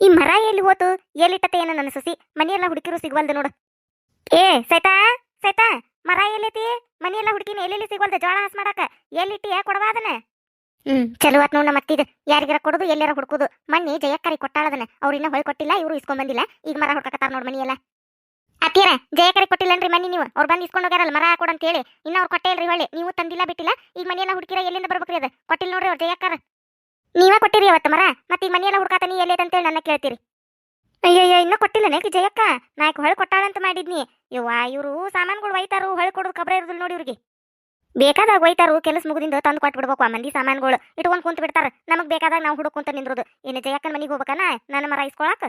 ಈ ಮರ ಎಲ್ಲಿ ಹೋತು? ಎಲ್ಲಿಟ್ಟತೆ ಏನ ನನ್ನ ಸಸಿ? ಮನೆಯೆಲ್ಲ ಹುಡುಕಿರು ಸಿಗ್ವಲ್ದು ನೋಡು. ಏ, ಸೈತಾ ಸೈತಾ, ಮರ ಎಲ್ಲೈತಿ ಮನೆಯೆಲ್ಲ ಹುಡುಕಿನ ಎಲ್ಲೆಲ್ಲಿ ಸಿಗ್ವಲ್ದು ಜೋಳ ಹಾಸ್ ಮಾಡಾಕ? ಎಲ್ಲಿಟ್ಟಿ ಕೊಡವಾ ಅದನ್ನ? ಹ್ಮ್, ಚಲೋ ಆತ್ ನೋಡ್ ಮತ್ತಿದ ಯಾರಿಗಾರ ಕೊಡುದು ಎಲ್ಲಾರ ಹುಡುಕುದು? ಮಣ್ಣಿ ಜಯಕ್ಕರಿ ಕೊಟ್ಟಾಳದನ್ನ. ಅವ್ರು ಇನ್ನ ಹೊಳ್ ಕೊಟ್ಟಿಲ್ಲ, ಇವ್ರು ಇಸ್ಕೊಂಡ್ ಬಂದಿಲ್ಲ. ಈಗ ಮರ ಹುಡ್ಕಕತ್ತಾರ ನೋಡ್ ಮನಿ ಎಲ್ಲ ಅತ್ತೀರ ಜಯಕರಿ ಕೊಟ್ಟಿಲ್ಲನ್ರಿ ಮನಿ ನೀವು. ಅವ್ರು ಬಂದು ಇಸ್ಕೊಂಡು ಹೋಗ್ಯಾರಲ್ಲ, ಮರ ಕೊಡು ಅಂತ ಹೇಳಿ ಇನ್ನ ಅವ್ರು ಕೊಟ್ಟೇ ಇಲ್ರಿ ಹೊಳ್ಳಿ. ನೀವು ತಂದಿಲ್ಲ ಬಿಟ್ಟಿಲ್ಲ. ಈಗ ಮನೆಯೆಲ್ಲ ಹುಡುಕಿರ ಎಲ್ಲಿಂದ ಬರ್ಬೇಕ್ರಿ ಅದ? ಕೊಟ್ಟಿಲ್ಲ ನೋಡ್ರಿ ಅವ್ರು ಜಯಕ್ಕರ. ನೀವೇ ಕೊಟ್ಟಿರಿ ಅವತ್ತು ಮರ. ಮತ್ತೆ ಈ ಮನೆಯೆಲ್ಲ ಹುಡ್ಕಾತ ನೀ ಎಲ್ಲೈತೆ ಅಂತೇಳಿ ನನ್ನ ಕೇಳ್ತೀರಿ. ಅಯ್ಯಯ್ಯ, ಇನ್ನೂ ಕೊಟ್ಟಿಲ್ಲ ನೇಕಿ ಜಯಕ್ಕ. ನಾಯ್ಕ ಹೊಳ್ ಕೊಟ್ಟಾಳಂತ ಮಾಡಿದ್ನಿ. ಇವ್ವ ಇವರು ಸಾಮಾನುಗಳು ಒಯ್ತಾರು, ಹೊಳ್ ಕೊಡೋದು ಕಬ್ರ ಇರೋದಿಲ್ಲ ನೋಡಿ ಇವ್ರಿಗೆ. ಬೇಕಾದಾಗ ಒಯ್ತಾರು, ಕೆಲಸ ಮುಗಿದಿಂದ ತಂದು ಕೊಟ್ಬಿಡ್ಬೇಕು ಆ ಮಂದಿ ಸಾಮಾನುಗಳು. ಇಟ್ಕೊಂಡು ಕುಂತ ಬಿಡ್ತಾರ ನಮಗೆ ಬೇಕಾದಾಗ ನಾವು ಹುಡುಕೊಂತ ನಿಂದ್ರೋದು. ಏನು ಜಯಕ್ಕನ ಮನೆಗೆ ಹೋಗ್ಬೇಕಾನ? ನನ್ನ ಮರ ಇಸ್ಕೊಳಕ?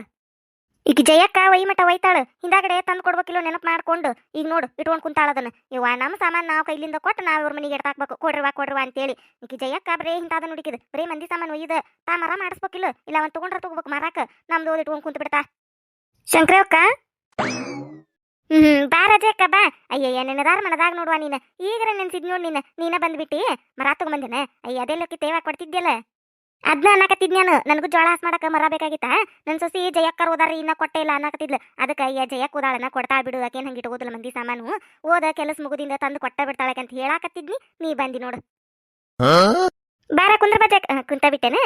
ಈಗ ಜಯಕ್ಕ ಮಟ ಒಯ್ತಾಳ ಹಿಂದಾಗಡೆ ತಂದು ಕೊಡ್ಬೇಕಿಲ್ಲೋ ನೆನಪು ಮಾಡ್ಕೊಂಡು. ಈಗ ನೋಡು, ಇಟ್ಕೊಂಡು ಕುಂತಾಳ ಅದನ್ನ. ಇವ ನಮ್ಮ ಸಾಮಾನು ನಾವು ಕೈಲಿಂದ ಕೊಟ್ಟು ನಾವು ಇವ್ರ ಮನೆಗೆ ಎಡ್ತಾಕ್ಬೇಕು. ಕೊಡ್ರವಾ ಕೊಡ್ರವಾ ಅಂತೇಳಿ. ಈಗ ಜಯಕ್ಕ ಬರೇ ಹಿಂತಾದ ನುಡಿಕಿದ್. ಬರೇ ಮಂದಿ ಸಾಮಾನು ಒಯ್ದ. ತಾ ಮರ ಮಾಡಿಸ್ಬೇಕಿಲ್ಲ ಇಲ್ಲ. ಅವ್ನು ತಗೊಂಡ್ರ ತಗೋಬೇಕು ಮರಾಕ ನಮ್ದು ಓದಿ ಇಟ್ಕೊಂಡು ಕುಂತ ಬಿಡ್ತಾ ಶಂಕರಕ್ಕ ಹ್ಮ್ ಬಾ ರಜಕ್ಕ, ಬಾ. ಅಯ್ಯಯ್ಯ, ನೆನದಾರ ಮನದಾಗ ನೋಡುವ ನೀನು. ಈಗರ ನೆನ್ಸಿದ್ ನೋಡ್ ನೀನ. ನೀನ ಬಂದ್ಬಿಟ್ಟಿ. ಮರ ತಗೊಂಬಂದಿನ. ಅಯ್ಯ, ಅದೆಲ್ಲಕ್ಕೆ ತೇವಾ ಕೊಡ್ತಿದ್ಯಲ್ಲ? ಅದ್ನ ಅನ್ನಕತ್ತಿದ್ ನಾನು. ನನಗೂ ಜೋಳ ಹಾಸ್ ಮಾಡಕ ಮರ ಬೇಕಾಗಿತ್ತ. ನನ್ ಸೊಸಿ ಜಯಕ್ಕರ್ ಓದಾರಿ ಇನ್ನ ಕೊಟ್ಟೆ ಇಲ್ಲ ಅನ್ನಕತ್ತಿದ್ಲ. ಅದಕ್ಕೆ ಅಯ್ಯ ಜಯಕ್ ಓದಾಳನ ಕೊಡ್ತಾ ಬಿಡು. ಅಕೇನ್ ಹಂಗೆ ಇಟ್ಕೋದಿಲ್ಲ ಮಂದಿ ಸಾಮಾನು. ಓದ ಕೆಲಸ ಮುಗುದಿಂದ ತಂದು ಕೊಟ್ಟ ಬಿಡ್ತಾಳಕ್ಕೆ ಅಂತ ಹೇಳಾಕತ್ತಿದ್ನಿ. ನೀ ಬಂದಿ ನೋಡು. ಬಾರ ಕುಂದ್ರ ಬಜಕ್ ಕುಂತ ಬಿಟ್ಟೇನೆ.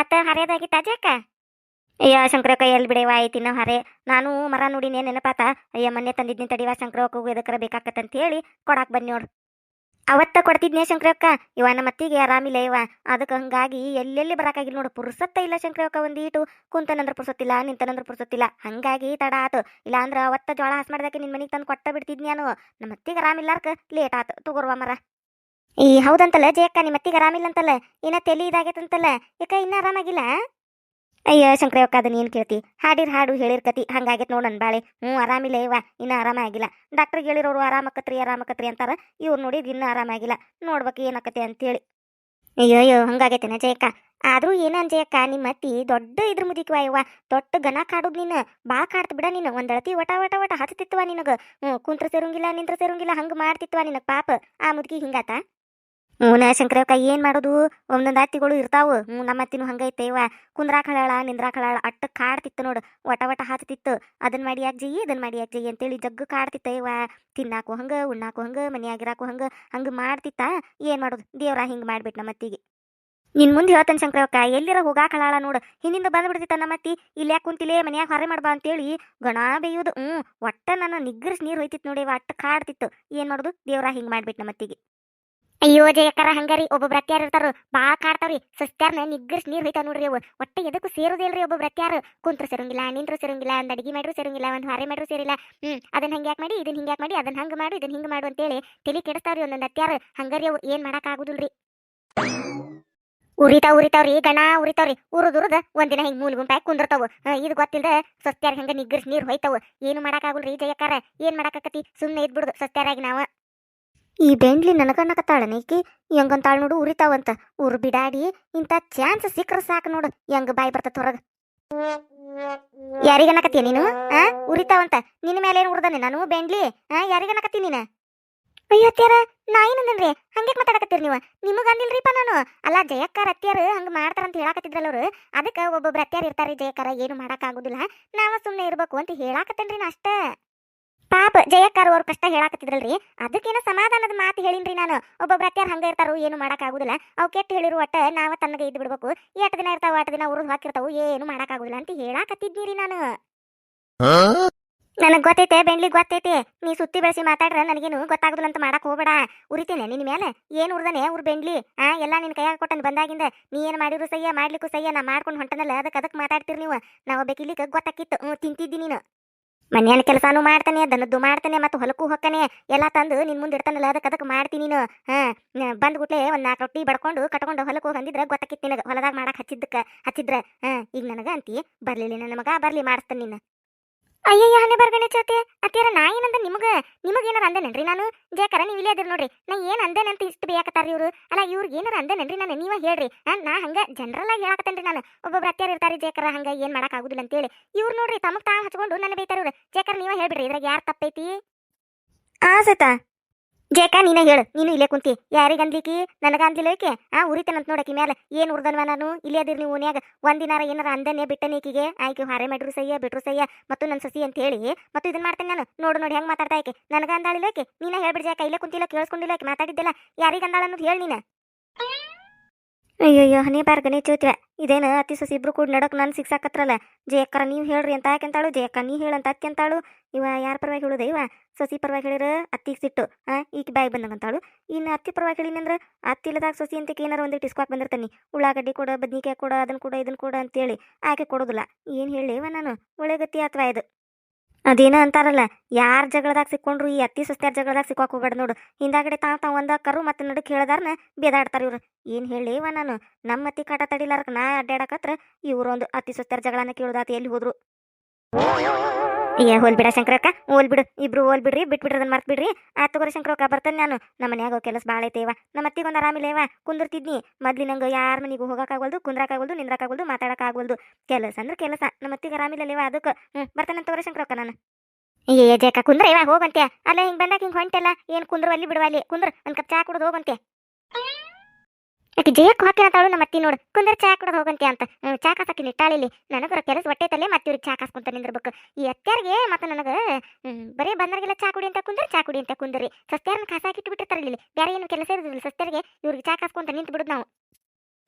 ಮತ್ತೆ ಹರಿಯದಾಗಿತ್ತ ಜಯಕ್ಕ? ಅಯ್ಯ ಶಂಕರಕ್ಕ ಎಲ್ಲಿ ಬಿಡೆವ ಆಯ್ತಿನ ಹರೆ. ನಾನು ಮರ ನೋಡಿನೇ ನೆನಪಾತ. ಅಯ್ಯ ಮೊನ್ನೆ ತಂದಿದ್ನಿ ತಡಿವ ಶಂಕರಕ್ಕೂ ಎದಕ್ಕರ ಬೇಕಾಕತ್ತಂತ ಹೇಳಿ ಕೊಡಾಕ್ ಬನ್ನಿ ನೋಡು. ಅವತ್ತ ಕೊಡ್ತಿದ್ನೇ ಶಂಕರಕ್ಕ ಇವ ನಮ್ಮ ಅತ್ತಿಗೆ ಆರಾಮಿಲ್ಲ ಇವ. ಅದಕ್ಕೆ ಹಂಗಾಗಿ ಎಲ್ಲೆಲ್ಲಿ ಬರಕಾಗಿಲ್ಲ ನೋಡು. ಪುರ್ಸತ್ತ ಇಲ್ಲ ಶಂಕರಕ್ಕ ಒಂದೀಟು ಕುಂತನಂದ್ರ ಪುರ್ಸೊತ್ತಿಲ್ಲ ನಿಂತನಂದ್ರ ಪುರ್ಸೊತ್ತಿಲ್ಲ. ಹಂಗಾಗಿ ತಡ ಆತು. ಇಲ್ಲ ಅಂದ್ರ ಅವತ್ತ ಜೋಳ ಹಾಸ್ ಮಾಡ್ದಕ್ಕೆ ನಿನ್ ಮನೆಗೆ ತಂದು ಕೊಟ್ಟ ಬಿಡ್ತಿದ್ನಿ ನಾನು. ನಮ್ಮ ಅತ್ತಿಗೆ ಆರಾಮಿಲ್ಲಾರ್ಕ. ಲೇಟ್ ಆತು. ತಗೋರ್ವ ಮರ. ಈ ಹೌದಂತಲ್ಲ ಜಯಕ್ಕ? ನಿಮ್ಮ ಅತ್ತಿಗೆ ಆರಾಮಿಲ್ಲ ಅಂತಲ್ಲ ಇನ್ನ ತೆಲಿ ಇದಾಗೈತಂತಲ್ಲ? ಯಾಕ ಇನ್ನ ಆರಾಮಾಗಿಲ್ಲ ಅಯ್ಯ ಅಕ್ಕ ಅದನ್ನ ಏನ್ ಕೇಳ್ತಿ. ಹಾಡಿರ್ ಹಾಡು ಹೇಳಿರ್ ಕತಿ ಹಂಗಾಗೈತೆ ನೋಡು ನನ್ನ ಬಾಳೆ. ಹ್ಞೂ, ಆರಾಮಿಲ್ಲ ಇವ ಇನ್ನ ಆರಾಮಾಗಿಲ್ಲ. ಡಾಕ್ಟರ್ ಹೇಳಿರೋರು ಆರಾಮಕತ್ರಿ ಆರಾಮಕತ್ರಿ ಅಂತಾರ. ಇವ್ರು ನೋಡಿದ್ ಇನ್ನೂ ಆರಾಮಾಗಿಲ್ಲ. ನೋಡ್ಬೇಕು ಏನಕತೆ ಅಂತೇಳಿ. ಅಯ್ಯೋ ಅಯ್ಯೋ ಹಂಗಾಗೈತೆನ ಜಯಕ್ಕ? ಆದರೂ ಏನನ್ ಜಯಕ್ಕ, ನಿಮ್ಮ ಅತ್ತಿ ದೊಡ್ಡ ಇದ್ರ ಮುದಿಕ್ವ ಇವ ದೊಡ್ಡ ಗನ ಕಾಡುದ್ ನೀನು, ಬಾ ಕಾಡ್ತ ಬಿಡ ನೀನು. ಒಂದಳತಿ ವಟ ವಟ ವಟ ಹತ್ತಿತ್ವ ನಿನಗ. ಹ್ಞೂ, ಕುಂತ್ರ ಸೇರಂಗಿಲ್ಲ, ನಿಂತ್ರ ಸೇರಂಗಿಲ್ಲ, ಹಂಗ ಮಾಡ್ತಿತ್ವ ನಿನಗ ಪಾಪ. ಆ ಮುದುಕಿ ಹಿಂಗಾತ? ಹ್ಞೂ ಶಂಕರಕ್ಕ ಏನ್ ಮಾಡೋದು? ಒಂದೊಂದು ಅತ್ತಿಗಳು ಇರ್ತಾವ. ನಮ್ಮ ಅತ್ತಿನೂ ಹಂಗೈತೆ ಇವ. ಕುಂದ್ರಾಕ್ ಹಳಾಳ ನಿಂದ್ರಾಕ್ ಹಳಾಳ ಅಟ್ಟ ಕಾಡ್ತಿತ್ತು ನೋಡು. ವಟ ವಟ ಹಾತಿತ್ತು ಅದನ್ನ ಮಾಡಿ ಯಾಕೆ ಜಯಿ ಮಾಡಿ ಯಾಕೆ ಜಯಿ ಅಂತೇಳಿ ಜಗ್ಗು ಕಾಡ್ತಿತ್ತ ಇವ. ತಿನ್ನಾಕು ಹಂಗ, ಉಣ್ಣಾಕು ಹಂಗ ಮನೆಯಾಗಿರಾಕು ಹಂಗ ಹಂಗ ಮಾಡ್ತಿತ್ತ? ಏನ್ ಮಾಡೋದು? ದೇವ್ರ ಹಿಂಗ್ ಮಾಡ್ಬಿಟ್ ನಮ್ಮ ಅತ್ತಿಗೆ. ನಿನ್ ಮುಂದೆ ಹೇಳ್ತಾನೆ ಶಂಕರಕ್ಕ ಎಲ್ಲಿರ ಹೋಗಾಕ ಹಳಾಳ ನೋಡು. ಹಿಂದಿಂದ ಬಂದ್ಬಿಡ್ತಿತ್ತ ನಮ್ಮ ಅತ್ತಿ. ಇಲ್ಲಿ ಯಾಕೆ ಕುಂತಿಲೆ ಮನ್ಯಾಗ ಹೊರ ಮಾಡ್ಬಾ ಅಂತೇಳಿ ಗಣ ಬೇಯೋದು ಹ್ಞೂ ಒಟ್ಟ ನನ್ನ ನಿಗ್ಗರ್ಸ್ ನೀರು ಹೋಯ್ತಿತ್ತು ನೋಡಿ ಅಟ್ಟ ಕಾಡ್ತಿತ್ತು. ಏನ್ ಮಾಡೋದು? ದೇವ್ರ ಹಿಂಗ್ ಮಾಡ್ಬಿಟ್ ನಮ್ಮ ಅತ್ತಿಗೆ. ಅಯ್ಯೋ ಜಯಕರ ಹಂಗಾರಿ? ಒಬ್ಬ ಬ್ರತ್ಯಾರ ಇರ್ತಾರ, ಬಾಳ ಕಾಡ್ತಾವ್ರಿ. ಸಸ್ತ್ಯಾರ್ನ ನಿಗ್ಗರ್ಸ್ ನೀರ್ ಹೋಯ್ತಾವ ನೋಡ್ರಿ ಅವು. ಒಟ್ಟ ಎದಕ್ಕೂ ಸೇರುದಿಲ್ರಿ ಒಬ್ಬ ಬ್ರತ್ಯಾರ ಕುಂತ್ರ ಸೇರಂಗಿಲ್ಲ, ನಿಂತ್ರ ಸೇರಂಗಿಲ್ಲ, ಒಂದ್ ಅಡಿಗೆ ಮಾಡ್ರು ಸೇರಂಗಿಲ್ಲ, ಒಂದ್ ಹೊರೆ ಮಾಡ್ರು ಸೇರಿಲ್ಲ. ಹ್ಮ್ ಅದನ್ನ ಹಂಗ್ಯಾಕ್ ಯಾಕೆ ಮಾಡಿ ಇದನ್ನ ಹಿಂಗ ಯಾಕೆ ಮಾಡಿ ಅದನ್ನ ಹಂಗ ಮಾಡು ಇದನ್ನ ಹಿಂಗ ಮಾಡು ಅಂತೇಳಿ ತಲೆ ಕೆಡಿಸ್ತಾವ್ರಿ ಒಂದೊಂದ್ ಅತ್ಯಾರ ಹಂಗಾರಿ ಅವು, ಏನ್ ಮಾಡಕ್ ಆಗುದಿಲ್ರಿ? ಉರಿತಾವ್, ಉರಿತಾವ್ರಿ, ಗಣ ಉರಿತಾವ್ರಿ. ಉರುದ್, ಉರುದ, ಒಂದಿನ ಹಿಂಗ್ ಮೂಲ ಗುಂಪಾಗಿ ಕುಂದಿರ್ತಾವ. ಇದು ಗೊತ್ತಿಲ್ಲ ಸಸ್ತ್ಯಾರ ಹಂಗ ನಿಗ್ರಸ್ ನೀರ್ ಹೋಯ್ತಾವ. ಏನು ಮಾಡಕ್ ಆಗುಲ್ರಿ ಜಯಕಾರ ಏನ್ ಮಾಡಾಕತ್ತಿ ಸುಮ್ನೆ ಇದ್ಬಿಡುದು ಸಸ್ತ್ಯಾರಾಗಿ ನಾವ. ಈ ಬೆಂಡ್ಲಿ ನನಗನ್ನಕತ್ತಾಳ ನೀಕಿ ಹೆಂಗಂತಾಳ ನೋಡು ಉರಿತಾವಂತ. ಉರ್ ಬಿಡಾಡಿ, ಇಂಥ ಚಾನ್ಸ್ ಸಿಕ್ಕರೆ ಸಾಕು ನೋಡು. ಹೆಂಗ ಬಾಯಿ ಬರ್ತ ಹೊರಗ. ಯಾರಿಗನ್ನಕತ್ತೀಯ ನೀನು? ಆ? ಉರಿತಾವಂತ. ನಿನ್ನ ಮೇಲೆ ಏನು ಉರ್ದಾನೆ ನಾನು, ಬೆಂಡ್ಲಿ? ಆ? ಯಾರಿಗನ್ನಕತ್ತೀನಿ ನೀನ? ಅಯ್ಯೋ ಅತ್ಯಾರ ನಾ ಏನಂದನ್ರಿ ಹಂಗೆ ಮಾತಾಡಕತ್ತೀರಿ ನೀವು? ನಿಮಗ ಅಂದಿಲ್ರಿಪ್ಪ ನಾನು. ಅಲ್ಲ ಜಯಕ್ಕಾರ ಅತ್ಯಾರು ಹಂಗ ಮಾಡ್ತಾರಂತ ಹೇಳಾಕತ್ತಿದ್ರಲ್ಲ ಅವರು. ಅದಕ್ಕೆ ಒಬ್ಬೊಬ್ರು ಅತ್ಯಾರ ಇರ್ತಾರೆ ಜಯಕ್ಕಾರ ಏನು ಮಾಡಾಕ ಆಗುದಿಲ್ಲ ನಾವ ಸುಮ್ಮನೆ ಇರಬೇಕು ಅಂತ ಹೇಳಾಕತ್ತೇನ್ರಿ ನಾ ಅಷ್ಟ ಪಾಪ ಜಯಕ್ಕಾರ ಅವ್ರ ಕಷ್ಟ ಹೇಳಾಕತ್ತಿದ್ರಲ್ರಿ. ಅದಕ್ಕೇನೋ ಸಮಾಧಾನದ ಮಾತು ಹೇಳಿನ್ರಿ ನಾನು. ಒಬ್ಬೊಬ್ರು ಅತ್ಯಾರ ಹಂಗ ಇರ್ತಾರು ಏನು ಮಾಡಕ್ ಆಗುದಿಲ್ಲ ಅವು ಕೆಟ್ಟ ಹೇಳಿರು ಒಟ್ಟ ನಾವ ತನ್ನಗೆ ಇದ್ದು ಬಿಡ್ಬೇಕು. ಎಷ್ಟು ದಿನ ಇರ್ತಾವ ಅಷ್ಟು ದಿನ ಉರಿದು ಹಾಕಿರ್ತಾವು ಏನು ಮಾಡಕ್ ಆಗುದಿಲ್ಲ ಅಂತ ಹೇಳಾಕತ್ತಿದ್ನಿರಿ ನಾನು. ನನಗೆ ಗೊತ್ತೈತೆ ಬೆಂಡ್ಲಿ ಗೊತ್ತೈತೆ. ನೀ ಸುತ್ತಿ ಬೆಳೆಸಿ ಮಾತಾಡ್ರ ನನಗೇನು ಗೊತ್ತಾಗುದಿಲ್ಲ ಅಂತ ಮಾಡಕ್ ಹೋಗಬೇಡ. ಉರಿತೇನೆ ನಿನ್ ಮೇಲೆ ಏನ್ ಉರ್ದನೆ ಅವ್ರ ಬೆಂಡ್ಲಿ? ಆ ಎಲ್ಲ ನಿನ್ ಕೈಯಾಗ ಕೊಟ್ಟನ್ ಬಂದಾಗಿಂದ ನೀ ಏನ್ ಮಾಡಿರು ಸಯ್ಯ ಮಾಡ್ಲಿಕ್ಕೂ ಸಯ್ಯ ನಾ ಮಾಡ್ಕೊಂಡು ಹೊಂಟನಲ್ಲ ಅದಕ್ಕೆ ಅದಕ್ಕೆ ಮಾತಾಡ್ತೀರಿ ನೀವು. ನಾವ್ ಒಬ್ಬಕಿಲಿಕ್ಕೆ ಗೊತ್ತಾಕಿತ್ತು ತಿಂತಿದ್ದಿ ನೀನು. ಮನ್ಯಾನ ಕೆಲಸನೂ ಮಾಡ್ತಾನೆ, ದನದ್ದು ಮಾಡ್ತಾನೆ, ಮತ್ತು ಹೊಲಕ್ಕೂ ಹೊಕ್ಕನೆ, ಎಲ್ಲ ತಂದು ನಿನ್ ಮುಂದೆ ಇಡ್ತಾನಲ್ಲ ಅದಕ್ಕೆ ಅದಕ್ಕೆ ಮಾಡ್ತೀನಿ ನೀನು. ಹಾ ಬಂದ್ಗುಟ್ಲೆ ಒಂದ್ ನಾಲ್ಕು ರೊಟ್ಟಿ ಬಡ್ಕೊಂಡು ಕಟ್ಕೊಂಡು ಹೊಲಕ್ಕೆ ಹೋಗಿ ಬಂದಿದ್ರೆ ಗೊತ್ತಾಕಿತ್ತು ಹೊಲದಾಗ ಮಾಡಕ್ ಹಚ್ಚಿದ್ದಕ್ಕ, ಹಚ್ಚಿದ್ರ? ಹಾ, ಈಗ ನನಗ ಅಂತಿ, ಬರ್ಲಿಲ್ಲ ನನ್ನ ಮಗ, ಬರ್ಲಿ ಮಾಡಿಸ್ತಾನೆ ನಿನ್ನ. ಅಯ್ಯಯ್ಯ ಹಣೆ ಬರ್ಗಣೆ ಚೋತೆ ಅತ್ಯಾರ ನಾ ಏನಂದ ನಿಮಗ? ನಿಮಗ ಏನಾರ ಅಂದೇನೇನ್ರಿ ನಾನು? ಜೇಕರ ನೀವು ಇಲ್ಲೇ ಅದ್ರ ನೋಡ್ರಿ. ನಾ ಏನ್ ಅಂದೇನಂತ ಇಷ್ಟು ಬೇಕತ್ತಾರ ಇವ್ರು? ಅಲ್ಲ, ಇವ್ರಿಗೆ ಏನಾರ ಅಂದೇನೇನ್ರಿ ನಾನು, ನೀವ ಹೇಳ್ರಿ. ನಾ ಹಂಗ ಜನರಲ್ ಆಗಿ ಹೇಳಕತ್ತೇನ್ರಿ ನಾನು. ಒಬ್ಬೊಬ್ರು ಅತ್ಯಾರ ಇರ್ತಾರೆ ಜೇಕರ ಹಂಗ ಏನ್ ಮಾಡಕ್ ಆಗುದಿಲ್ಲ ಅಂತೇಳಿ. ಇವ್ರು ನೋಡ್ರಿ ತಮಗ್ ತಾವ್ ಹಚ್ಕೊಂಡು ನನ್ನ ಬೈತಾರ ಇವ್ರು. ಜೇಕರ ನೀವ ಹೇಳ್ಬಿಡ್ರಿ, ಇದ್ರಾಗ ಯಾರು ತಪ್ಪೈತಿ? ಆ, ಸತ. ಜೇಕ, ನೀನ ಹೇಳು. ನೀನು ಇಲ್ಲೇ ಕುಂತಿ. ಯಾರಿಗೆ ನನಗ ಅನ್ಲಿಲ್ಲ ಏಕೆ? ಆ, ಉರಿತೇನಂತ ನೋಡಕಿ ಮೇಲೆ ಏನ್ ಉರ್ದನ್ವ ನಾನು? ಇಲ್ಲೇ ಅದಿರ್ ನೀವು ಓನ್ಯಾಗ ಒಂದಿನಾರ ಏನಾರ ಅಂದನೆ ಬಿಟ್ಟನೆ ಈಕಿಗೆ. ಆಯ್ಕೆ ಹಾರೆ ಮಾಡ್ರು ಸಯ್ಯ ಬಿಟ್ರು ಸಯ್ಯ ಮತ್ತು ನನ್ನ ಸಸಿ ಅಂತ ಹೇಳಿ. ಮತ್ತು ಇದನ್ನ ಮಾಡ್ತೇನೆ ನಾನು. ನೋಡು, ನೋಡಿ ಹೆಂಗ್ ಮಾತಾಡ್ತಾ ಆಕೆ. ನನಗ ಅಂದಾಳಿಲ್ಲ ಆಕೆ ನೀನ ಹೇಳ್ಬಿಡ್ ಜಾಕ. ಇಲ್ಲೇ ಕುಂತಿಲ್ಲ, ಕೇಳಿಸ್ಕೊಂಡಿಲ್ಲ ಆಕೆ ಮಾತಾಡಿದ್ದಿಲ್ಲ. ಯಾರಿಗೆ ಅಂದಾಳ ಅನ್ನೋದು ಹೇಳಿ ನೀನು. ಅಯ್ಯಯ್ಯೋ, ಹನಿ ಬಾರ್ ಗಣಿ ಚೋತ್ವೆ. ಇದೇನು ಅತಿ ಸಸಿ ಇಬ್ರು ಕೂಡ ನಡಕ್ ನಾನು ಸಿಕ್ಸಾಕತ್ರಲ್ಲ ಜಯಕ್ಕರ, ನೀವು ಹೇಳ್ರಿ ಅಂತ ಯಾಕೆಂತಾಳು ಜಯಕ್ಕ, ನೀ ಹೇಳಂತ ಅಂತಾಳು ಇವ ಯಾರ ಪರವಾಗಿ ಹೇಳುದ ಇವ? ಸಸಿ ಪರವಾಗಿ ಹೇಳಿರ ಅತ್ತಿಗೆ ಸಿಟ್ಟು. ಆ ಈಗ ಬಾಯಿ ಬಂದಂಗಂತಾಳು. ಇನ್ನು ಅತ್ತಿ ಪರವಾಗಿ ಹೇಳಿನಂದ್ರ ಅತ್ತಿ ಇಲ್ಲದಾಗ ಸಸಿ ಅಂತ ಏನಾರ ಒಂದಿಟ್ಟು ಇಸ್ಕಾಕ್ ಬಂದಿರ್ತಾನೆ. ಉಳ್ಳಾಗಡ್ಡಿ ಕೊಡ, ಬದ್ನಿಕಾಯಿ ಕೊಡ ಅದನ್ನ ಕೊಡ ಇದನ್ನ ಅಂತ ಅಂತೇಳಿ ಆಕೆ ಕೊಡೋದಿಲ್ಲ. ಏನು ಹೇಳಿ ಇವ ನಾನು? ಒಳ್ಳೆ ಗತಿ ಅಥವಾ ಇದು. ಅದೇನ ಅಂತಾರಲ್ಲ, ಯಾರ ಜಗಳದಾಗ ಸಿಕ್ಕೊಂಡ್ರು ಈ ಅತಿ ಸುಸ್ತಿಯಾರ ಜಗಳದಾಗ ಸಿಕ್ಕಾಕ್ ಹೋಗ್ಬೇಡ ನೋಡು. ಹಿಂದಾಗಡೆ ತಾ ತಾವ್ ಒಂದ ಕರು ಮತ್ತೆ ನಡು ಕೇಳದಾರ್ನ ಬೇದಾಡ್ತಾರ ಇವ್ರು. ಏನ್ ಹೇಳಿ ಇವ ನಾನು? ನಮ್ಮ ಅತಿ ಕಾಟ ತಡಿಲಾರಕ ನಾ ಅಡ್ಡಾಡಕತ್ರ ಇವ್ರೊಂದು ಅತಿ ಸುಸ್ತಿಯಾರ ಜಗಳನ್ನ ಕೇಳುದಾತ ಎಲ್ಲಿ ಹೋದ್ರು? ಏ, ಹೋಲ್ ಬಿಡ ಶಂಕರಕ್ಕ, ಹೋಲ್ ಬಿಡು. ಇಬ್ರು ಹೋಲ್ ಬಿಡ್ರಿ ಬಿಟ್ಬಿಡ್ರಿ ಅದನ್ನ ಮರ್ತ್ ಬಿಡ್ರಿ. ಆ, ತಗೋರಿ ಶಂಕರಕ್ಕ, ಬರ್ತಾನೆ ನಾನು. ನಮ್ಮ ಮನ್ಯಾಗ ಕೆಲಸ ಭಾಳ ಐತೇವ. ನಮ್ಮ ಅತ್ತಿಗೊಂದು ಆರಾಮಿಲ್ಲೇವ ಕುಂದಿರ್ತಿದ್ನಿ. ಮೊದ್ಲಿನಂಗ ಯಾರ ಮನೆಗೂ ಹೋಗಕ್ಕಾಗಲ್ದು ಕುಂದ್ರಾಕಾಗಲ್ದು ನಿಂದ್ರಾಕಾಗಲ್ದು ಮಾತಾಡೋಕ್ಕಾಗಲ್ದು ಕೆಲಸ ಅಂದ್ರೆ ಕೆಲಸ. ನಮ್ಮ ಅತ್ತಿಗೆ ಆರಾಮಿಲ್ಲಲೇವ ಅದಕ್ಕೆ ಹ್ಞೂ ಬರ್ತೇನೆ ತಗೋರಿ ಶಂಕರಕ್ಕ ನಾನು. ಏ ಜೇಕ ಕುಂದ್ರ ಇವ ಹೋಗಂತೆ ಅಲ್ಲ ಹಿಂಗೆ ಬಂದಾಗ ಹಿಂಗೆ ಹೊಂಟೆಲ್ಲ ಏನ್ ಕುಂದ್ರ ಅಲ್ಲಿ ಬಿಡುವ ಅಲ್ಲಿ. ಕುಂದ್ರ ಒಂದ್ ಕಪ್ ಚಾ ಕುಡ್ದು ಹೋಗಂತೆ ಆಕೆ ಜಯಕ್ಕೆ ಹಾಕಿ ಅಂತಾಳು ನಮ್ಮ ಅತ್ತಿ ನೋಡು. ಕುಂದ್ರ ಚಾ ಕುಡ್ದು ಹೋಗಂತೆ ಅಂತ. ಚಾ ಕಾಸಕ್ಕೆ ನಿಟ್ಟಾಳಿಲಿ ನನಗರ ಕೆಲಸ ಹೊಟ್ಟೆತಲ್ಲೇ ಮತ್ತೆ ಇವ್ರಿಗೆ ಚಾ ಕಾಸ್ಕೊಂತ ನಿಂದಿರ್ಬೇಕು. ಈ ಅತ್ಯಾರಿಗೆ ಮತ್ತೆ ನನಗೆ ಬರೀ ಬಂದರಿಗೆಲ್ಲ ಚಾ ಕುಡಿ ಅಂತ ಕುಂದ್ರ, ಚಾ ಕುಡಿ ಅಂತ ಕುಂದ್ರಿ. ಸಸ್ತ್ಯಾರನ್ನ ಕಾಸಾಕಿ ಇಟ್ಟು ಇಲ್ಲಿ. ಬೇರೆ ಏನು ಕೆಲಸ ಇರೋದಿಲ್ಲ ಸಸ್ತ್ಯಾರಿಗೆ. ಇವ್ರಿಗೆ ಚಾ ಕಾಸ್ಕೊಂತ ನಿಂತು ಬಿಡುದು ನಾವು.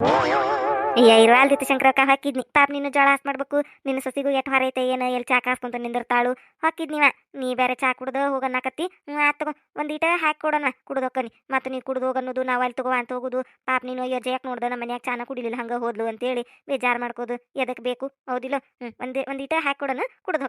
ಅಯ್ಯ ಇರುವಲ್ದಿತ್ತು ಶಂಕರಕ್ಕ ಹಾಕಿದ್ನಿ ಪಾಪ ನೀನು ಜೋಳ ಹಾಸ್ ಮಾಡ್ಬೇಕು. ನಿನ್ನ ಸಸಿಗೂ ಎಟ್ ಹೊರೈತೆ ಏನು ಎಲ್ಲಿ ಚಾಕ ಹಾಸ್ಕೊಂತ ನಿಂದಿರ್ತಾಳು. ಹಾಕಿದ್ನಿವ ನೀ ಬೇರೆ ಚಾ ಕುಡ್ದು ಹೋಗನ್ನಾಕತ್ತಿ ಹ್ಞೂ ಆತ್ ತಗೋ. ಒಂದೀಟ ಹಾಕಿ ಕೊಡೋಣ. ಕುಡ್ದೊಕ್ಕನಿ ಮತ್ತು ನೀ ಕುಡ್ದು ಹೋಗನ್ನೋದು ನಾವು ಅಲ್ಲಿ ತಗೋ ಅಂತ ಹೋಗುದು. ಪಾಪ ನೀನು, ಅಯ್ಯೋ ಜಯಕ್ ನೋಡ್ದೆ ನಮ್ಮ ಮನ್ಯಾಗ ಚಾನ ಕುಡಿಲಿಲ್ಲ, ಹಂಗೆ ಹೋದ್ಲು ಅಂತೇಳಿ ಬೇಜಾರು ಮಾಡ್ಕೋದು. ಎದಕ್ಕೆ ಬೇಕು? ಹೌದಿಲ್ಲ? ಹ್ಞೂ ಒಂದೇ ಒಂದೀಟ ಹಾಕಿ ಕೊಡೋಣ. ಕುಡ್ದು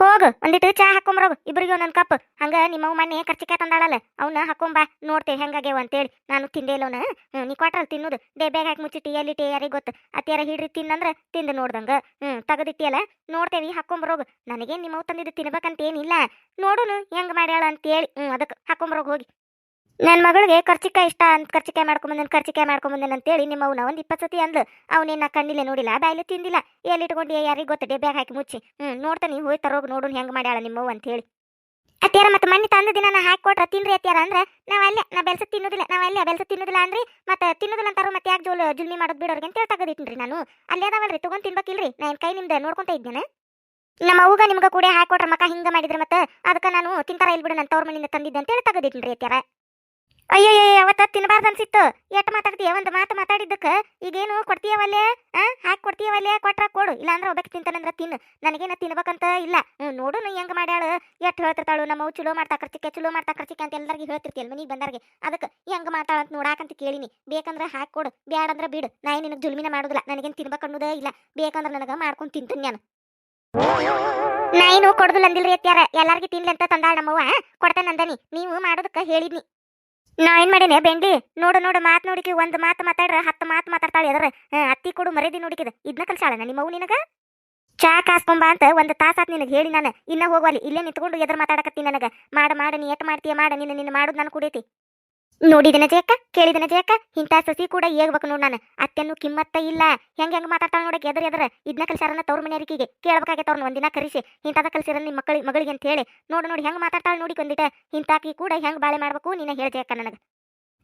ಹೋಗು ಒಂದಿಟ್ಟು ಚಾ ಹಾಕೊಂಬರೋಗು. ಇಬ್ರಿಗೆ ಒಂದೊಂದು ಕಪ್. ಹಂಗ ನಿಮ್ಮವ್ ಮನೆ ಖರ್ಚಿಗೆ ತಂದಾಳಲ್ಲ. ಅವನ್ನ ಹಾಕೊಂಬ ನೋಡ್ತೇವೆ ಹೆಂಗಾಗ್ಯಾವ ಅಂತೇಳಿ. ನಾನು ತಿಂದೇ ಇಲ್ಲ ಅವ್ನ ಹ್ಞೂ ನೀ ಕೊಟ್ರಲ್ ತಿನ್ನೋದು. ಬೇಗ ಹಾಕಿ ಮುಚ್ಚಿಟ್ಟಿ ಎಲ್ಲಿಟ್ಟಿ ಯಾರಿಗೆ ಗೊತ್ತು? ಅತ್ಯಾರ ಹಿಡ್ರಿ ತಿನ್ನಂದ್ರ ತಿಂದು ನೋಡ್ದಂಗ. ಹ್ಞೂ ತೆಗೆದಿಟ್ಟಿಯಲ್ಲ? ನೋಡ್ತೇವಿ, ಹಾಕೊಂಬರೋಗು. ನನಗೇನು ನಿಮ್ಮವ್ ತಂದಿದ್ದು ತಿನ್ಬೇಕಂತ ಏನಿಲ್ಲ ನೋಡುನು ಹೆಂಗ್ ಮಾಡ್ಯಾಳ ಅಂತೇಳಿ. ಹ್ಞೂ ಅದಕ್ಕೆ ಹಾಕೊಂಬರೋಗಿ ಹೋಗಿ. ನನ್ನ ಮಗಳಿಗೆ ಖರ್ಚಿಕಾಯಿ ಇಷ್ಟ ಅಂತ ಕರ್ಚಿಕಾಯಿ ಮಾಡ್ಕೊಂಬಂದೇನು ಕರ್ಚಿಕಾಯಿ ಅಂತ ಅಂತೇಳಿ ನಿಮ್ಮ ಅವ್ನ ಒಂದು ಇಪ್ಪತ್ತು ಸತಿ ಅಂದ್ಲು. ಅವನೇನ ಕಣ್ಣಿಲ್ಲ ನೋಡಿಲ್ಲ ಬಾಯಲ್ಲಿ ತಿಂದಿಲ್ಲ. ಎಲ್ಲಿ ಇಟ್ಕೊಂಡು ಯಾರಿಗೆ ಗೊತ್ತು? ಡೇಬ್ಯಾಗ ಹಾಕಿ ಮುಚ್ಚಿ. ಹ್ಞೂ ನೋಡ್ತಾನೆ ಹೋಗಿ ತರೋಗಿ ನೋಡೋಣ ಹೆಂಗೆ ಮಾಡ್ಯಾಳ ನಿಮ್ಮವ್ವ ಅಂತೇಳಿ. ಅತ್ಯಾರ ಮತ್ತೆ ಮಣ್ಣಿ ತಂದ ದಿನ ನಾ ಹಾಕಿ ಕೊಟ್ರ ತಿನ್ರಿ ಅತ್ಯಾರ ಅಂದ್ರೆ, ನಾವು ಅಲ್ಲೇ, ನಾ ಬೆಲ್ಸ ತಿನ್ನೋದಿಲ್ಲ, ನಾವು ಅಲ್ಲೇ ಬೆಲ್ಸ ತಿನ್ನೋದಿಲ್ಲ ಅಂದ್ರಿ, ಮತ್ತೆ ತಿನ್ನೋದಿಲ್ಲ ಅಂತಾರು ಮತ್ತೆ ಯಾಕೆ ಜೋಲ್ ಜುಲ್ಮಿ ಮಾಡೋದು ಬಿಡೋರ್ಗೆ ಅಂತ ಹೇಳಿ ತೆಗೆದಿಟ್ಟಿನ್ರಿ ನಾನು. ಅಲ್ಲೇ ಅದಾವಲ್ರಿ, ತಗೊಂಡ್ ತಿನ್ಬೇಕಿಲ್ರಿ? ನಾ ಏನ್ ಕೈ ನಿಮ್ದು ನೋಡ್ಕೊಂತ ಇದ್ದೇನೆ. ನಮ್ಮ ಅವ್ಗ ನಿಮ್ಗೆ ಕೂಡ ಹಾಕೊಟ್ರ ಮಕ್ಕ ಹಿಂಗ ಮಾಡಿದ್ರೆ ಮತ್ತೆ ಅದಕ್ಕೆ ನಾನು ತಿಂತಾರ ಇಲ್ಲಿ ಬಿಡು ನನ್ನ ತವ್ರ ಮನೆಯಿಂದ ತಂದಿದ್ದೆ ಅಂತೇಳಿ ತೆಗೆದಿಟ್ಟಿನ್ರಿ ಅತ್ಯಾರ ಅಯ್ಯೋ ಅವತ್ತ ತಿನ್ನಬಾರ್ದು ಅನ್ಸಿತ್ತು. ಎಟ್ ಮಾತಾಡ್ತೀಯ? ಒಂದು ಮಾತು ಮಾತಾಡಿದ್ದಕ್ಕೆ. ಈಗೇನು ಕೊಡ್ತೀಯವಲ್ಲೇ? ಆ, ಹಾಕಿ ಕೊಡ್ತೀಯವಲ್ಲೇ? ಕೊಟ್ರ ಕೊಡು. ಇಲ್ಲ ಅಂದ್ರೆ ಒಬ್ಬಕ್ಕೆ ತಿಂತಾನಂದ್ರ ತಿನ್ನು. ನನಗೇನ ತಿನ್ಬೇಕಂತ ಇಲ್ಲ. ಹ್ಞೂ ನೋಡು ನೀ ಹೆಂಗ್ ಮಾಡ್ಯಾಳು. ಎಷ್ಟು ಹೇಳ್ತಿರ್ತಾಳು? ನಮ್ಮ ಅವು ಚಲೋ ಮಾಡ್ತಾ ಖರ್ಚಿಕೆ ಚಲೋ ಮಾಡ್ತಾ ಖರ್ಚಿಕೆ ಅಂತ ಎಲ್ಲರಿಗೂ ಹೇಳ್ತಿರ್ತಿಯಲ್ ಮನಿಗೆ ಬಂದಾರ್ಗೆ ಅದಕ್ಕೆ ಹೆಂಗ್ ಅಂತ ನೋಡಾಕಂತ ಕೇಳಿನಿ. ಬೇಕಂದ್ರೆ ಹಾಕಿ ಕೊಡು. ಬ್ಯಾಡಂದ್ರೆ ಬಿಡು. ನಾ ನಿನಗೆ ಜುಲ್ಮಿನ ಮಾಡೋದಿಲ್ಲ. ನನಗೇನು ತಿನ್ಬೇಕು ಅನ್ನೋದೇ ಇಲ್ಲ. ಬೇಕಂದ್ರೆ ನನಗೆ ಮಾಡ್ಕೊಂಡು ತಿಂತೀನಿ ನಾನು. ನಾ ಏನು ಕೊಡುದಿಲ್ಲ ಅಂದಿಲ್ರಿ ಅತ್ಯಾರ ಎಲ್ಲಾರ್ಗಿ ತಿನ್ಲಿ ಅಂತ ತಂದಾಳ ನಮ್ಮವ್ವ. ಕೊಡ್ತೇನೆ ಅಂದನಿ ನೀವು ಮಾಡೋದಕ್ಕೆ ಹೇಳಿದ್ನಿ. ನಾ ಏನ್ ಮಾಡೇನೆ ಬೆಂಡಿ ನೋಡು ನೋಡು, ಮಾತ್ ನೋಡಿಕಿ ಒಂದ್ ಮಾತು ಮಾತಾಡ್ರ, ಹತ್ತು ಮಾತು ಮಾತಾಡ್ತಾಳೆ ಎದ್ರ. ಅತ್ತಿ ಕೊಡು ಮರದಿ ನೋಡಿಕಿದ. ಇದನ್ನ ಕಲ್ಸಾಳ ನಿಮ್ಮ ನಿನಗ? ಚಾ ಕಾಸ್ಕೊಂಬ ಅಂತ ಒಂದ್ ತಾಸಾತ್ ನಿನಗೆ ಹೇಳಿ ನಾನು. ಇನ್ನ ಹೋಗ್ವಾಲಿ, ಇಲ್ಲೇ ನಿಂತ್ಕೊಂಡು ಎದ್ರ ಮಾತಾಡಕತ್ತಿ ನನಗ. ಮಾಡ ಮಾಡ, ನೀ ಎಟ್ ಮಾಡ್ತೀಯ, ಮಾಡ, ನಿನ್ನ ನಿನ್ನ ಮಾಡುದು ನಾನು ಕುಡೀತಿ. ನೋಡಿದನ ಜಯಕ್ಕ? ಕೇಳಿದನ ಜಯಕ್ಕ? ಇಂಥ ಸಸಿ ಕೂಡ ಏಗ್ಬೇಕು ನೋಡ್ ನಾನು. ಅತ್ತೆನ್ನು ಕಿಮ್ಮತ್ತ ಇಲ್ಲ. ಹೆಂಗ್ ಹೆಂಗ್ ಮಾತಾಡ್ತಾಳ ನೋಡಕ್ ಎದ್ರ ಎದ್ರ ಇದನ್ನ ಕಲ್ಸಾರನ್ನ ತವ್ರ ಮನೆಯವರಿಗೆ ಕೇಳ್ಬೇಕಾಗೈತೆ ಅವ್ರನ್ನ ಒಂದಿನ ಕರಿಸಿ. ಇಂಥದ ಕಲ್ಸಿರ ನಿಮ್ಮ ಮಕ್ಕಳಿಗೆ ಮಗಳಿಗೆ ಅಂತ ಹೇಳಿ. ನೋಡು ನೋಡಿ ಹೆಂಗ್ ಮಾತಾಡ್ತಾಳ ನೋಡಿ ಒಂದಿಟ ಇಂತಾಕಿ ಕೂಡ ಹೆಂಗ್ ಬಾಳೆ ಮಾಡ್ಬೇಕು? ನೀನ ಹೇಳ ಜಯಕ್ಕ ನನಗ.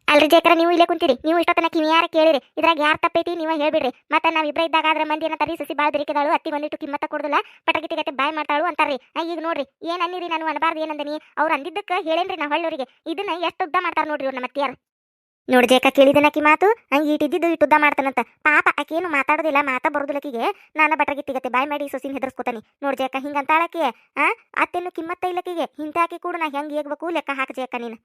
ಅಲ್ರಿ ಜೇಕರ ನೀವು ಇಲ್ಲೇ ಕುಂತೀರಿ. ನೀವು ಇಷ್ಟೊತ್ತನ ಕಿವಿ ಯಾರ ಕೇಳಿರಿ? ಇದ್ರಾಗ ಯಾರು ತಪ್ಪೈತಿ ನೀವು ಹೇಳ್ಬಿಡ್ರಿ. ಮತ್ತೆ ನಾವು ಇಬ್ಬರ ಇದ್ದಾಗ ಆದ್ರೆ ಮಂದಿ ಏನಂತಾರಿ ಸಸಿ ಬಾಳ ಬೆರಿಕೆದಾಳು ಅತ್ತಿ ಒಂದಿಟ್ಟು ಕಿಮ್ಮತ್ತ ಕೊಡುದಿಲ್ಲ. ಪಟಗಿತಿ ಗತೆ ಬಾಯ್ ಮಾಡ್ತಾಳು ಅಂತಾರ್ರಿ. ಈಗ ನೋಡ್ರಿ, ಏನ್ ಅನ್ನಿರಿ ನಾನು ಅನ್ಬಾರ್ದು ಏನಂದನಿ ಅವ್ರು ಅಂದಿದ್ದಕ್ಕೆ ಹೇಳೇನ್ರಿ ನಾ ಹಳ್ಳೋರಿಗೆ. ಇದನ್ನ ಎಷ್ಟು ಉದ್ದ ಮಾಡ್ತಾರ ನೋಡ್ರಿ ನಮ್ಮ ಅತ್ತಿಯಾರ ನೋಡಿ ಜೇಕ ಕೇಳಿದನಕಿ ಮಾತು? ಹಂಗೆ ಇಟ್ಟಿದ್ದು ಇಟ್ಟು ಉದ್ದ ಮಾಡ್ತಾನಂತ. ಪಾಪ ಆಕೇನು ಮಾತಾಡೋದಿಲ್ಲ, ಮಾತಾ ಬರೋದಿಲ್ಲಕಿಗೆ ನಾನು ಬಟಗಿತ್ತಿಗತ್ತೆ ಬಾಯ್ ಮಾಡಿ ಸೊಸಿನ ಹೆದರ್ಸ್ಕೊತಾನೆ. ನೋಡಿ ಜೇಕ ಹಿಂಗಂತಾಳಕಿ ಆ, ಅತ್ತೇನು ಕಿಮ್ಮತ್ತ ಇಲ್ಲಕಿಗೆ ಹಿಂತಾಕಿ ಕೂಡ ನಾ ಹೆಂಗೆ ಏಗ್ಬೇಕು ಲೆಕ್ಕ ಹಾಕ ಜೇಕ ನೀನು.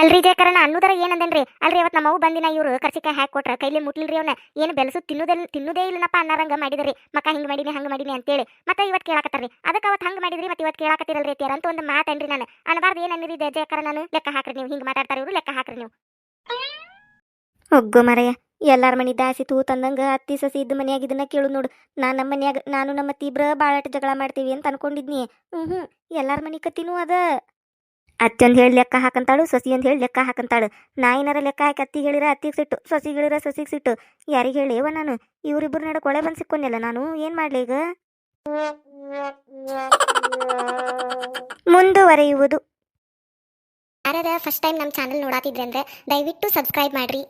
ಅಲ್ರಿ ಜಯಕರಣ ಅನ್ನೋದರ ಏನಂದೇನ್ರಿ? ಅಲ್ರಿ ಅವತ್ತು ನಮ್ಮ ಅವು ಬಂದಿನ ಇವ್ರು ಕರ್ಸಿಕಾಯಿ ಹಾಕಿ ಕೊಟ್ರ, ಕೈಲಿ ಮುಟ್ಲಿಲ್ರಿ ಅವನ. ಏನು ಬೆಲಸು ತಿನ್ನುದೇ ತಿನ್ನುದೇ ಇಲ್ಲನಪ್ಪ ಅನ್ನರಂಗ ಮಾಡಿದ್ರಿ. ಮಕ್ಕ ಹಿಂಗ್ ಮಾಡಿನಿ, ಹಂಗ ಮಾಡಿನಿ ಅಂತೇಳಿ. ಮತ್ತೆ ಇವತ್ತು ಕೇಳಾಕತ್ತಾರ್ರಿ. ಅದಕ್ಕೆ ಅವತ್ತು ಹಂಗ ಮಾಡಿದ್ರಿ ಮತ್ತೆ ಇವತ್ತು ಕೇಳಾಕತ್ತಿರಲ್ರಿ ತೀರ ಅಂತ ಒಂದು ಮಾತನ್ರಿ ನಾನು. ಅನ್ಬಾರ್ದು ಏನ್ ಅನ್ನಿರಿ ನಾನು ಲೆಕ್ಕ ಹಾಕ್ರಿ ನೀವು, ಹಿಂಗೆ ಮಾತಾಡ್ತಾರ ಇವ್ರು, ಲೆಕ್ಕ ಹಾಕ್ರಿ ನೀವು. ಒಗ್ಗೋ ಮರಯ್ಯ ಎಲ್ಲಾರ ಮನಿ ದಾಸಿ ತೂ ತಂದಂಗ ಅತ್ತಿ ಸಸಿ ಇದ್ದ ಮನ್ಯಾಗ ಇದನ್ನ ಕೇಳು ನೋಡು. ನಾ ನಮ್ಮ ಮನ್ಯಾಗ ನಾನು ನಮ್ಮ ತೀಬ್ರ ಬಾಳಾಟ ಜಗಳ ಮಾಡ್ತೀವಿ ಅಂತ ಅನ್ಕೊಂಡಿದ್ನಿ. ಹ್ಮ್ ಹ್ಮ್, ಎಲ್ಲಾರ ಮನಿ ಕತ್ತಿನೂ ಅದ. ಅತ್ತಂದ್ ಹೇಳಿ ಲೆಕ್ಕ ಹಾಕಂತಾಳು, ಸಸಿ ಅಂತ ಹೇಳಿ ಲೆಕ್ಕ ಹಾಕಂತಾಳು. ನಾ ಏನಾರ ಲೆಕ್ಕ ಹಾಕಿ ಅತ್ತಿ ಹೇಳಿರ, ಅತ್ತಿಗೆ ಸಿಟ್ಟು, ಸೊಸಿ ಹೇಳಿರ, ಸಸಿಗೆ ಸಿಟ್ಟು. ಯಾರಿಗೆ ಹೇಳಿವ ನಾನು? ಇವ್ರಿಬ್ರು ನಡ ಕೊಳೆ ಬಂದು ಸಿಕ್ಕೊಂಡಿಲ್ಲ ನಾನು? ಏನ್ ಮಾಡ್ಲಿ ಈಗ? ಮುಂದುವರೆಯುವುದು. ಯಾರ್ಯಾರ ಫಸ್ಟ್ ಟೈಮ್ ನಮ್ಮ ಚಾನಲ್ ನೋಡಾತಿದ್ರೆ ಅಂದ್ರೆ ದಯವಿಟ್ಟು ಸಬ್ಸ್ಕ್ರೈಬ್ ಮಾಡ್ರಿ.